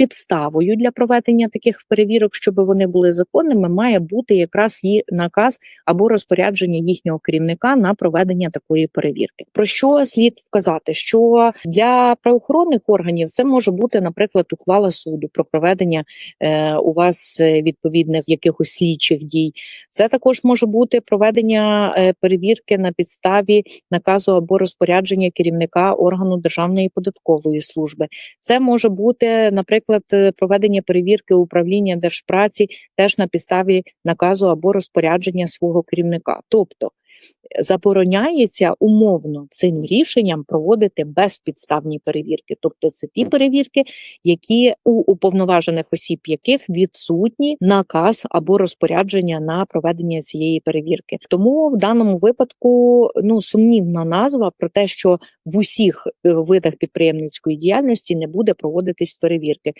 підставою для проведення таких перевірок, щоб вони були законними, має бути якраз її наказ або розпорядження їхнього керівника на проведення такої перевірки. Про що слід вказати? Що для правоохоронних органів це може бути, наприклад, ухвала суду про проведення е, у вас відповідних якихось слідчих дій. Це також може бути проведення е, перевірки на підставі наказу або розпорядження керівника органу Державної податкової служби. Це може бути, наприклад, е, проведення перевірки управління держпраці теж на підставі наказу або розпорядження свого керівника. Тобто забороняється умовно цим рішенням проводити безпідставні перевірки, тобто це ті перевірки, які у уповноважених осіб яких відсутні наказ або розпорядження на проведення цієї перевірки. Тому в даному випадку ну сумнівна назва про те, що в усіх е, видах підприємницької діяльності не буде проводитись перевірки.